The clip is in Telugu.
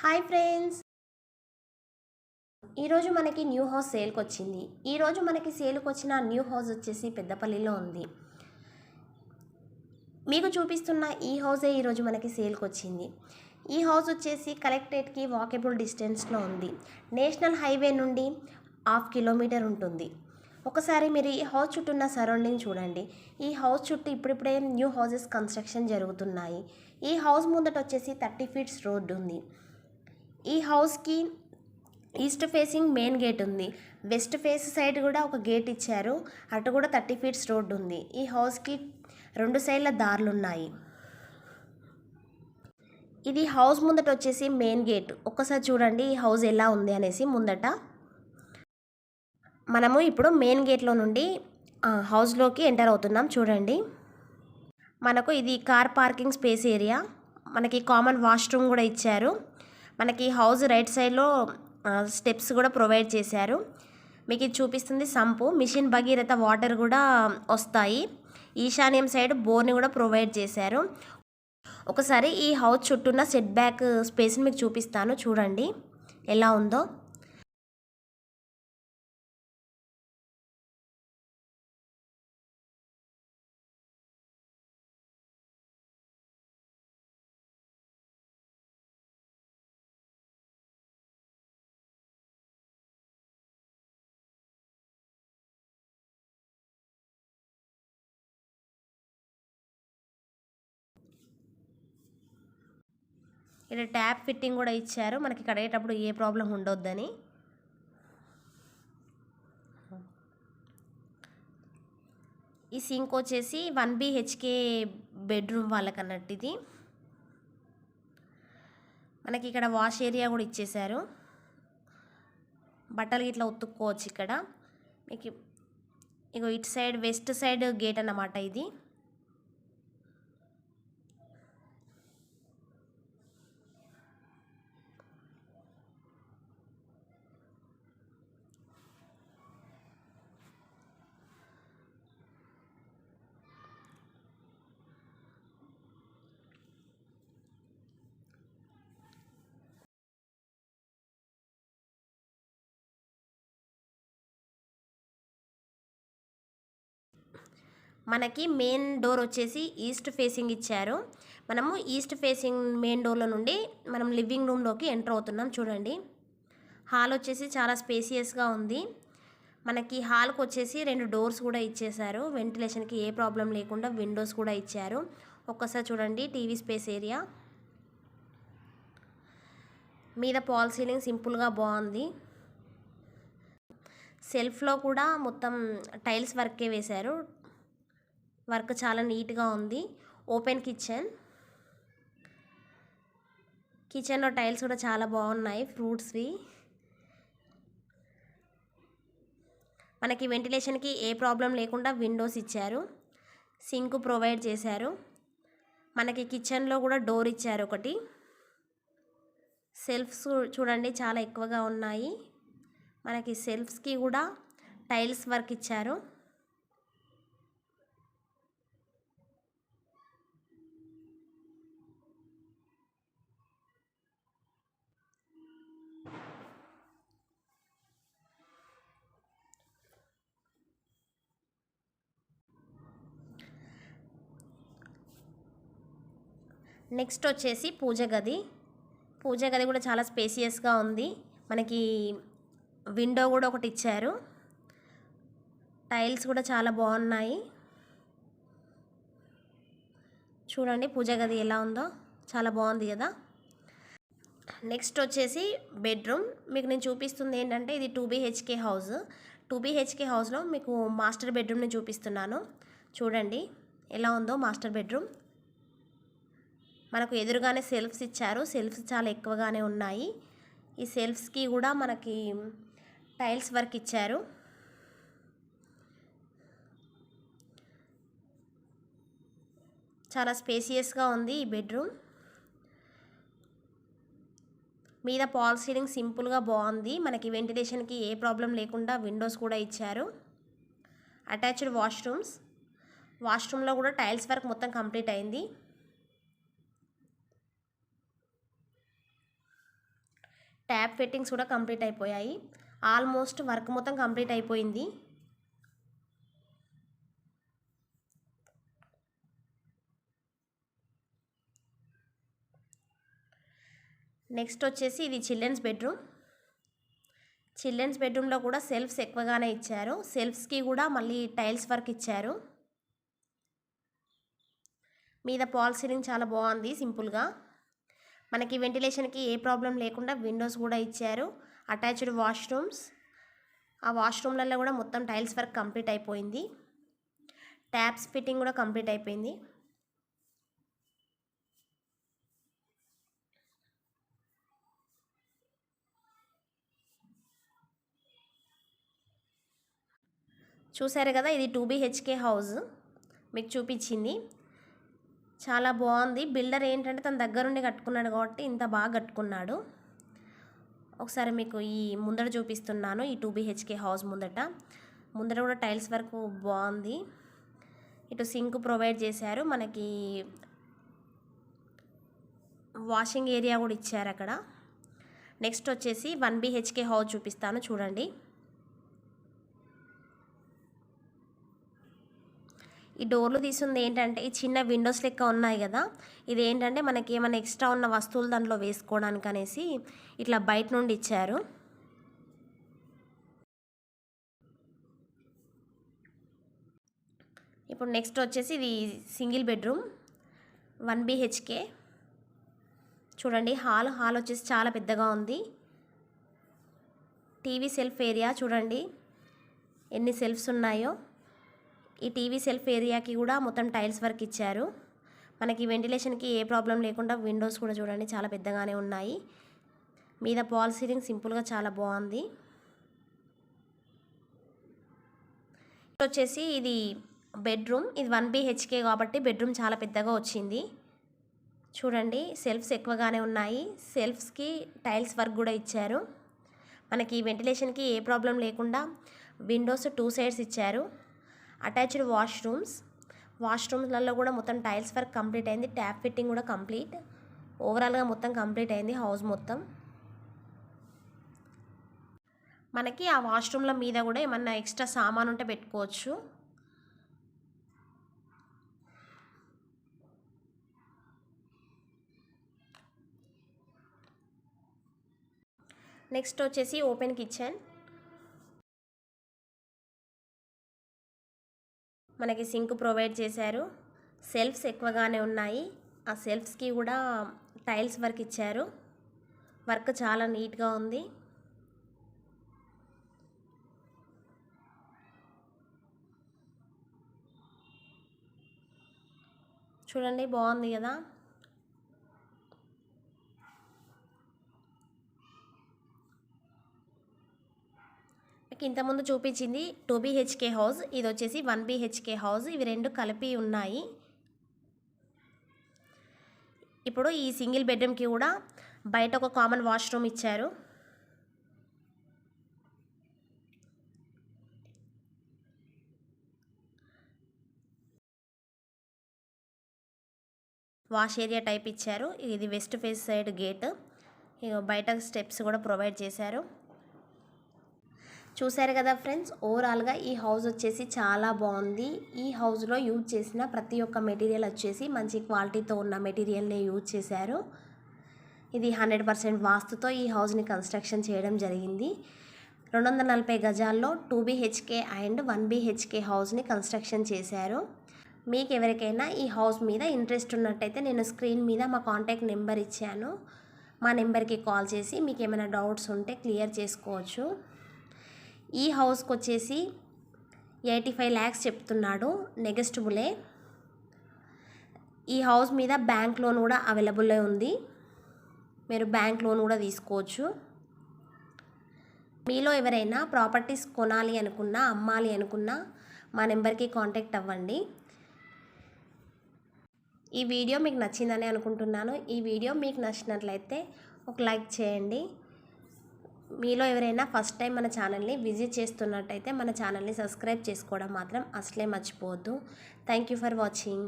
Hi friends. ఈరోజు మనకి న్యూ హౌస్ సేల్కి వచ్చింది ఈరోజు మనకి సేల్కి వచ్చిన న్యూ హౌస్ వచ్చేసి పెద్దపల్లిలో ఉంది. మీకు చూపిస్తున్న ఈ హౌసే ఈరోజు మనకి సేల్కి వచ్చింది ఈ హౌస్ వచ్చేసి కలెక్టరేట్కి వాకబుల్ డిస్టెన్స్లో ఉంది. నేషనల్ హైవే నుండి హాఫ్ కిలోమీటర్ ఉంటుంది. ఒకసారి మీరు ఈ హౌస్ చుట్టూ ఉన్న సరౌండింగ్ చూడండి. ఈ హౌస్ చుట్టూ ఇప్పుడిప్పుడే న్యూ హౌసెస్ కన్స్ట్రక్షన్ జరుగుతున్నాయి. ఈ హౌస్ ముందట వచ్చేసి థర్టీ ఫీట్స్ రోడ్డు ఉంది. ఈ హౌస్కి ఈస్ట్ ఫేసింగ్ మెయిన్ గేట్ ఉంది. వెస్ట్ ఫేస్ సైడ్ కూడా ఒక గేట్ ఇచ్చారు. అటు కూడా థర్టీ ఫీట్స్ రోడ్డు ఉంది. ఈ హౌస్కి రెండు సైడ్ల దారులు ఉన్నాయి. ఇది హౌస్ ముందట వచ్చేసి మెయిన్ గేట్. ఒక్కసారి చూడండి ఈ హౌస్ ఎలా ఉంది అనేసి ముందట. మనము ఇప్పుడు మెయిన్ గేట్లో నుండి హౌస్లోకి ఎంటర్ అవుతున్నాం చూడండి. మనకు ఇది కార్ పార్కింగ్ స్పేస్ ఏరియా. మనకి కామన్ వాష్రూమ్ కూడా ఇచ్చారు. మనకి హౌస్ రైట్ సైడ్లో స్టెప్స్ కూడా ప్రొవైడ్ చేశారు. మీకు ఇది చూపిస్తుంది సంపు. మిషన్ భగీరథ వాటర్ కూడా వస్తాయి. ఈశాన్యం సైడ్ బోర్ని కూడా ప్రొవైడ్ చేశారు. ఒకసారి ఈ హౌస్ చుట్టూన్న సెట్ బ్యాక్ స్పేస్ని మీకు చూపిస్తాను. చూడండి. ఎలా ఉందో. ఇక్కడ ట్యాప్ ఫిట్టింగ్ కూడా ఇచ్చారు. మనకి కడిగేటప్పుడు ఏ ప్రాబ్లం ఉండొద్దని. ఈ సింక్ వచ్చేసి వన్ బిహెచ్కే బెడ్రూమ్ వాళ్ళకి అన్నట్టు ఇది మనకి ఇక్కడ వాష్ ఏరియా కూడా ఇచ్చేశారు. బట్టలు ఇట్లా ఉతుక్కోవచ్చు ఇక్కడ. మీకు ఇగో ఇటు సైడ్ వెస్ట్ సైడ్ గేట్ అన్నమాట ఇది. మనకి మెయిన్ డోర్ వచ్చేసి ఈస్ట్ ఫేసింగ్ ఇచ్చారు. మనము ఈస్ట్ ఫేసింగ్ మెయిన్ డోర్లో నుండి మనం లివింగ్ రూమ్లోకి ఎంటర్ అవుతున్నాం చూడండి. హాల్ వచ్చేసి చాలా స్పేసియస్గా ఉంది. మనకి హాల్కి వచ్చేసి రెండు డోర్స్ కూడా ఇచ్చేశారు. వెంటిలేషన్కి ఏ ప్రాబ్లం లేకుండా విండోస్ కూడా ఇచ్చారు. ఒక్కసారి చూడండి టీవీ స్పేస్ ఏరియా మీద పాల్ సీలింగ్ సింపుల్గా బాగుంది. సెల్ఫ్లో కూడా మొత్తం టైల్స్ వర్కే వేశారు. వర్క్ చాలా నీట్గా ఉంది. Open kitchen. కిచెన్లో టైల్స్ కూడా చాలా బాగున్నాయి ఫ్రూట్స్వి మనకి వెంటిలేషన్కి ఏ ప్రాబ్లం లేకుండా విండోస్ ఇచ్చారు. సింక్ ప్రొవైడ్ చేశారు. మనకి కిచెన్లో కూడా డోర్ ఇచ్చారు ఒకటి. సెల్ఫ్స్ చూడండి చాలా ఎక్కువగా ఉన్నాయి. మనకి సెల్ఫ్స్కి కూడా టైల్స్ వర్క్ ఇచ్చారు. నెక్స్ట్ వచ్చేసి పూజ గది. పూజ గది కూడా చాలా స్పేసియస్గా ఉంది. మనకి విండో కూడా ఒకటి ఇచ్చారు. టైల్స్ కూడా చాలా బాగున్నాయి. చూడండి పూజ గది ఎలా ఉందో. చాలా బాగుంది కదా. నెక్స్ట్ వచ్చేసి బెడ్రూమ్. మీకు నేను చూపిస్తుంది ఏంటంటే ఇది two BHK house. Two BHK హౌస్లో మీకు మాస్టర్ బెడ్రూమ్ని చూపిస్తున్నాను. చూడండి ఎలా ఉందో మాస్టర్ బెడ్రూమ్. మనకు ఎదురుగానే సెల్ఫ్స్ ఇచ్చారు. సెల్ఫ్స్ చాలా ఎక్కువగానే ఉన్నాయి. ఈ సెల్ఫ్స్కి కూడా మనకి టైల్స్ వర్క్ ఇచ్చారు. చాలా స్పేసియస్గా ఉంది ఈ బెడ్రూమ్. మీద పాల్ సీలింగ్ సింపుల్గా బాగుంది. మనకి వెంటిలేషన్కి ఏ ప్రాబ్లం లేకుండా విండోస్ కూడా ఇచ్చారు. Attached washrooms. వాష్రూమ్లో కూడా టైల్స్ వర్క్ మొత్తం కంప్లీట్ అయింది. ట్యాప్ ఫిట్టింగ్స్ కూడా కంప్లీట్ అయిపోయాయి. ఆల్మోస్ట్ వర్క్ మొత్తం కంప్లీట్ అయిపోయింది. నెక్స్ట్ వచ్చేసి ఇది చిల్డ్రన్స్ బెడ్రూమ్. చిల్డ్రన్స్ బెడ్రూమ్లో కూడా సెల్ఫ్స్ ఎక్కువగానే ఇచ్చారు. సెల్ఫ్స్కి కూడా మళ్ళీ టైల్స్ వర్క్ ఇచ్చారు. మీద పాల్ సీలింగ్ చాలా బాగుంది సింపుల్గా. మనకి వెంటిలేషన్కి ఏ ప్రాబ్లం లేకుండా విండోస్ కూడా ఇచ్చారు. Attached washrooms. ఆ వాష్రూమ్లలో కూడా మొత్తం టైల్స్ వర్క్ కంప్లీట్ అయిపోయింది. ట్యాప్స్ ఫిట్టింగ్ కూడా కంప్లీట్ అయిపోయింది. చూసారు కదా ఇది టూ బీహెచ్కే హౌస్. మీకు చూపించింది. చాలా బాగుంది. బిల్డర్ ఏంటంటే తన దగ్గరుండి కట్టుకున్నాడు కాబట్టి ఇంత బాగా కట్టుకున్నాడు. ఒకసారి మీకు ఈ ముందర చూపిస్తున్నాను ఈ టూ బీహెచ్కే హౌస్ ముందట. ముందర కూడా టైల్స్ వరకు బాగుంది. ఇటు సింక్ ప్రొవైడ్ చేశారు. మనకి వాషింగ్ ఏరియా కూడా ఇచ్చారు అక్కడ. నెక్స్ట్ వచ్చేసి వన్ బీహెచ్కే హౌస్ చూపిస్తాను చూడండి. ఈ డోర్లు తీసుంది ఏంటంటే ఈ చిన్న విండోస్ లెక్క ఉన్నాయి కదా. ఇది ఏంటంటే మనకి ఏమైనా ఎక్స్ట్రా ఉన్న వస్తువులు దాంట్లో వేసుకోవడానికి అనేసి ఇట్లా బయట నుండి ఇచ్చారు. ఇప్పుడు నెక్స్ట్ వచ్చేసి ఇది సింగిల్ బెడ్రూమ్ వన్ బీహెచ్కే. చూడండి హాల్ హాల్ వచ్చేసి చాలా పెద్దగా ఉంది. టీవీ సెల్ఫ్ ఏరియా చూడండి ఎన్ని సెల్ఫ్స్ ఉన్నాయో. ఈ టీవీ సెల్ఫ్ ఏరియాకి కూడా మొత్తం టైల్స్ వర్క్ ఇచ్చారు. మనకి వెంటిలేషన్కి ఏ ప్రాబ్లం లేకుండా విండోస్ కూడా చూడండి చాలా పెద్దగానే ఉన్నాయి. మీద పాల్ సీలింగ్ సింపుల్గా చాలా బాగుంది. వచ్చేసి ఇది బెడ్రూమ్ ఇది వన్ బీహెచ్కే కాబట్టి బెడ్రూమ్ చాలా పెద్దగా వచ్చింది. చూడండి సెల్ఫ్స్ ఎక్కువగానే ఉన్నాయి. సెల్ఫ్స్కి టైల్స్ వర్క్ కూడా ఇచ్చారు. మనకి వెంటిలేషన్కి ఏ ప్రాబ్లం లేకుండా విండోస్ టూ సైడ్స్ ఇచ్చారు. Attached washrooms. వాష్రూమ్స్లలో కూడా మొత్తం టైల్స్ వర్క్ కంప్లీట్ అయింది. ట్యాప్ ఫిట్టింగ్ కూడా కంప్లీట్. ఓవరాల్గా మొత్తం కంప్లీట్ అయింది హౌస్ మొత్తం. మనకి ఆ వాష్రూమ్ల మీద కూడా ఏమన్నా ఎక్స్ట్రా సామాన్ ఉంటే పెట్టుకోవచ్చు. నెక్స్ట్ వచ్చేసి ఓపెన్ కిచెన్. మనకి సింక్ ప్రొవైడ్ చేశారు. సెల్ఫ్స్ ఎక్కువగానే ఉన్నాయి. ఆ సెల్ఫ్స్కి కూడా టైల్స్ వర్క్ ఇచ్చారు. వర్క్ చాలా నీట్గా ఉంది. చూడండి బాగుంది కదా? మీకు ఇంతకుముందు చూపించింది టూ బీహెచ్కే హౌస్. ఇది వచ్చేసి వన్ బీహెచ్కే హౌస్. ఇవి రెండు కలిపి ఉన్నాయి. ఇప్పుడు ఈ సింగిల్ బెడ్రూమ్కి కూడా బయట ఒక కామన్ వాష్రూమ్ ఇచ్చారు. వాష్ ఏరియా టైప్ ఇచ్చారు. ఇది వెస్ట్ ఫేస్ సైడ్ గేట్. బయట స్టెప్స్ కూడా ప్రొవైడ్ చేశారు. చూశారు కదా ఫ్రెండ్స్ ఓవరాల్గా ఈ హౌస్ వచ్చేసి చాలా బాగుంది. ఈ హౌస్లో యూజ్ చేసిన ప్రతి ఒక్క మెటీరియల్ వచ్చేసి మంచి క్వాలిటీతో ఉన్న మెటీరియల్ని యూజ్ చేశారు. ఇది హండ్రెడ్ పర్సెంట్ వాస్తుతో ఈ హౌస్ని కన్స్ట్రక్షన్ చేయడం జరిగింది. రెండు వందల నలభై గజాల్లో two BHK and one BHK హౌస్ని కన్స్ట్రక్షన్ చేశారు. మీకు ఎవరికైనా ఈ హౌస్ మీద ఇంట్రెస్ట్ ఉన్నట్టయితే నేను స్క్రీన్ మీద మా కాంటాక్ట్ నెంబర్ ఇచ్చాను. మా నెంబర్కి కాల్ చేసి మీకు ఏమైనా డౌట్స్ ఉంటే క్లియర్ చేసుకోవచ్చు. ఈ హౌస్కి వచ్చేసి ఎయిటీ ఫైవ్ ల్యాక్స్ చెప్తున్నాడు నెగస్టబులే ఈ హౌస్ మీద బ్యాంక్ లోన్ కూడా అవైలబుల్లో ఉంది. మీరు బ్యాంక్ లోన్ కూడా తీసుకోవచ్చు. మీలో ఎవరైనా ప్రాపర్టీస్ కొనాలి అనుకున్నా అమ్మాలి అనుకున్నా మా నెంబర్కి కాంటాక్ట్ అవ్వండి. ఈ వీడియో మీకు నచ్చిందని అనుకుంటున్నాను. ఈ వీడియో మీకు నచ్చినట్లయితే ఒక లైక్ చేయండి. మీలో ఎవరైనా ఫస్ట్ టైం మన ఛానల్ని విజిట్ చేస్తున్నట్టయితే మన ఛానల్ని సబ్స్క్రైబ్ చేసుకోవడం మాత్రం అసలే మర్చిపోవద్దు. Thank you for watching